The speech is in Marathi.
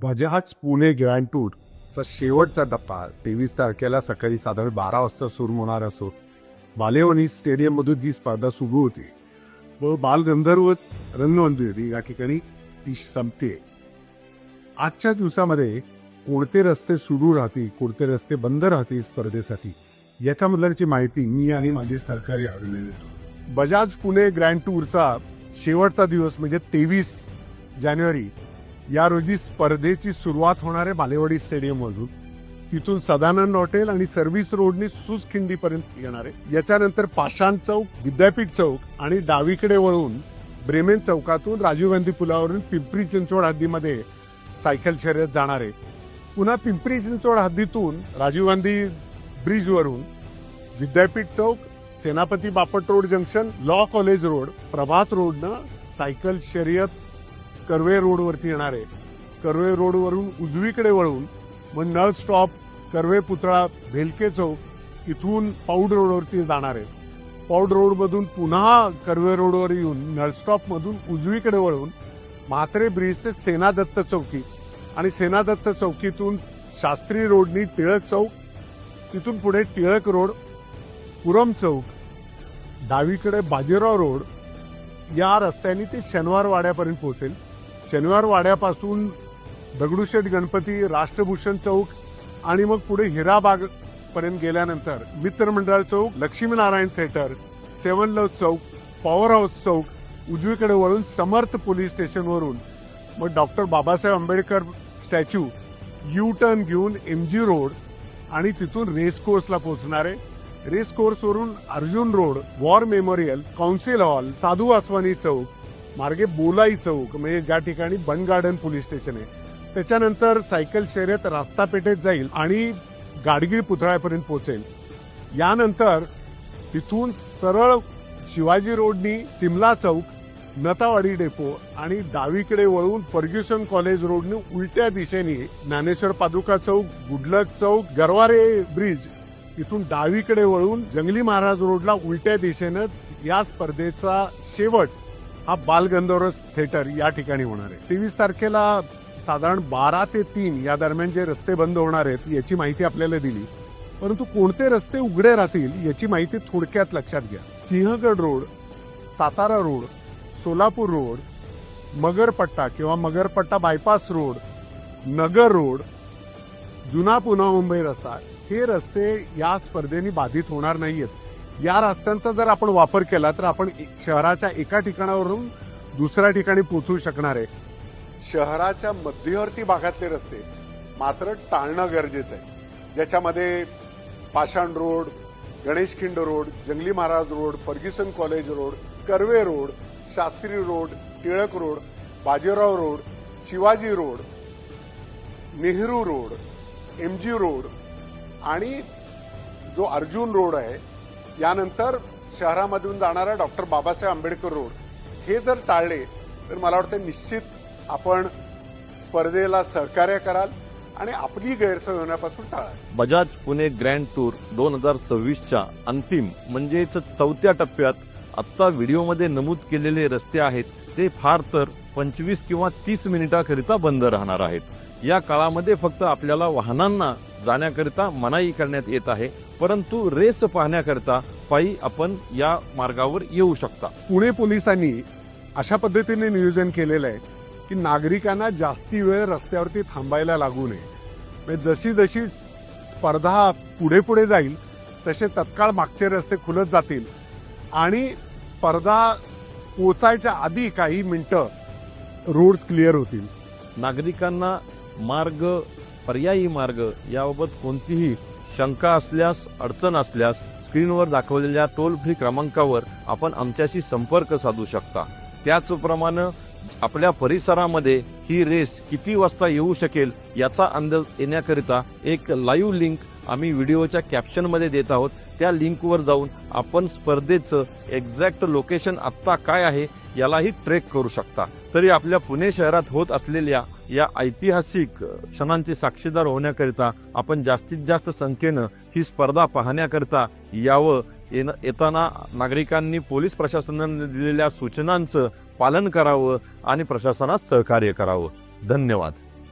बजाज पुणे ग्रँड टूरचा शेवटचा टप्पा. तेवीस तारखेला सकाळी साधारण बारा वाजता सुरू होणार असून बालेवणी स्टेडियममधून ही स्पर्धा सुरू होती. व बालगंधर्व रंगमंदिर या ठिकाणी ती संपते. आजच्या दिवसामध्ये कोणते रस्ते सुरू राहतील कोणते रस्ते बंद राहतील स्पर्धेसाठी याच्याबद्दलची माहिती मी आणि माझे सरकारी आवडले देतो बजाज पुणे ग्रँड टूरचा शेवटचा दिवस म्हणजे तेवीस जानेवारी या रोजी स्पर्धेची सुरुवात होणार आहे बालेवाडी स्टेडियममधून. तिथून सदानंद हॉटेल आणि सर्व्हिस रोडनी सुसखिंडीपर्यंत येणार आहे. याच्यानंतर पाषाण चौक विद्यापीठ चौक आणि डावीकडे वळून ब्रेमेन चौकातून राजीव गांधी पुलावरून पिंपरी चिंचवड हद्दीमध्ये सायकल शर्यत जाणार आहे. पुन्हा पिंपरी चिंचवड हद्दीतून राजीव गांधी ब्रिजवरून विद्यापीठ चौक Senapati Bapat road junction law college road Prabhat रोडनं सायकल शर्यत कर्वे रोडवरती येणार. आहे कर्वे रोडवरून उजवीकडे वळून मग नळ स्टॉप कर्वे पुतळा भेलके चौक इथून पाऊड रोडवरती जाणार. आहे पौड रोडमधून पुन्हा कर्वे रोडवर येऊन नळ स्टॉपमधून उजवीकडे वळून म्हात्रे ब्रिज ते सेना दत्त चौकी आणि सेना दत्त चौकीतून शास्त्री रोडनी टिळक चौक तिथून पुढे टिळक रोड पुरम चौक डावीकडे बाजीराव रोड या रस्त्याने ते शनिवार वाड्यापर्यंत पोहोचेल. शनिवार वाड्यापासून दगडूशेठ गणपती राष्ट्रभूषण चौक आणि मग पुढे हिराबाग पर्यंत गेल्यानंतर मित्रमंडळ चौक लक्ष्मीनारायण थिएटर सेवन लव चौक पॉवर हाऊस चौक उजवीकडे वळून समर्थ पोलीस स्टेशनवरून मग doctor Babasaheb Ambedkar statue U turn घेऊन एम जी रोड आणि तिथून रेस कोर्सला पोहोचणार. आहे race कोर्सवरून Arjun road war memorial council hall Sadhu Vaswani चौक मार्गे बोलाई चौक म्हणजे ज्या ठिकाणी बन गार्डन पोलीस स्टेशन आहे. त्याच्यानंतर सायकल शर्यत रास्ता पेठेत जाईल आणि गाडगीळ पुतळ्यापर्यंत पोहोचेल. यानंतर तिथून सरळ शिवाजी रोडनी सिमला चौक नतावाडी डेपो आणि डावीकडे वळून फर्ग्युसन कॉलेज रोडने उलट्या दिशेने ज्ञानेश्वर पादुका चौक गुडलक चौक गरवारे ब्रिज इथून डावीकडे वळून जंगली महाराज रोडला उलट्या दिशेनं या स्पर्धेचा शेवट हा बालगंधर्व थिएटर या ठिकाणी होणार आहे. तेवीस तारखेला साधारण बारा ते तीन या दरम्यान जे रस्ते बंद होणार आहेत याची माहिती आपल्याला दिली. परंतु कोणते रस्ते उघडे राहतील याची माहिती थोडक्यात लक्षात घ्या. Sinhagad road Satara road Solapur road Magarpatta किंवा Magarpatta bypass road Nagar road जुना पुन्हा मुंबई रस्ता हे रस्ते या स्पर्धेने बाधित होणार नाहीयेत. या रस्त्यांचा जर आपण वापर केला तर आपण शहराच्या एका ठिकाणावरून दुसऱ्या ठिकाणी पोहोचू शकणार आहे. शहराच्या मध्यवर्ती भागातले रस्ते मात्र टाळणं गरजेचं आहे. ज्याच्यामध्ये पाषाण road Ganeshkhind road Jangli Maharaj road Fergusson college road Karve road Shastri road Tilak road Bajirao road Shivaji road Nehru road M G road आणि जो अर्जुन रोड आहे यानंतर शहरामधून जाणारा डॉक्टर बाबासाहेब आंबेडकर रोड हे जर टाळले तर मला वाटतं निश्चित आपण स्पर्धेला सहकार्य कराल आणि आपली गैरसोय होण्यापासून टाळाल. बजाज पुणे ग्रँड टूर दोन हजार सव्वीसच्या अंतिम म्हणजेच चौथ्या टप्प्यात आत्ता व्हिडिओमध्ये नमूद केलेले रस्ते आहेत ते फार तर पंचवीस किंवा तीस मिनिटाकरिता बंद राहणार आहेत. या काळामध्ये फक्त आपल्याला वाहनांना जाण्याकरिता मनाई करण्यात येत आहे. परंतु रेस पाहण्याकरिता पायी आपण या मार्गावर येऊ शकता. पुणे पोलिसांनी अशा पद्धतीने नियोजन केलेलं आहे की नागरिकांना जास्ती वेळ रस्त्यावरती थांबायला लागू नये. म्हणजे जशी जशी स्पर्धा पुढे पुढे जाईल तसे तत्काळ मागचे रस्ते खुलत जातील आणि स्पर्धा पोचायच्या आधी काही मिनिटं रोड्स क्लिअर होतील. नागरिकांना मार्ग पर्यायी मार्ग याबाबत कोणतीही शंका असल्यास अडचण असल्यास स्क्रीनवर दाखवलेल्या टोल फ्री क्रमांकावर आपण आमच्याशी संपर्क साधू शकता. त्याचप्रमाणे आपल्या परिसरामध्ये ही रेस किती वाजता येऊ शकेल याचा अंदाज येण्याकरिता एक लाईव्ह लिंक आम्ही व्हिडिओच्या कॅप्शनमध्ये देत आहोत. त्या लिंकवर जाऊन आपण स्पर्धेचं एक्झॅक्ट लोकेशन आत्ता काय आहे यालाही ट्रेक करू शकता. तरी आपल्या पुणे शहरात होत असलेल्या या ऐतिहासिक क्षणांचे साक्षीदार होण्याकरिता आपण जास्तीत जास्त संख्येनं ही स्पर्धा पाहण्याकरिता यावं. येणं येताना नागरिकांनी पोलीस प्रशासनाने दिलेल्या सूचनांचं पालन करावं आणि प्रशासनात सहकार्य करावं. धन्यवाद.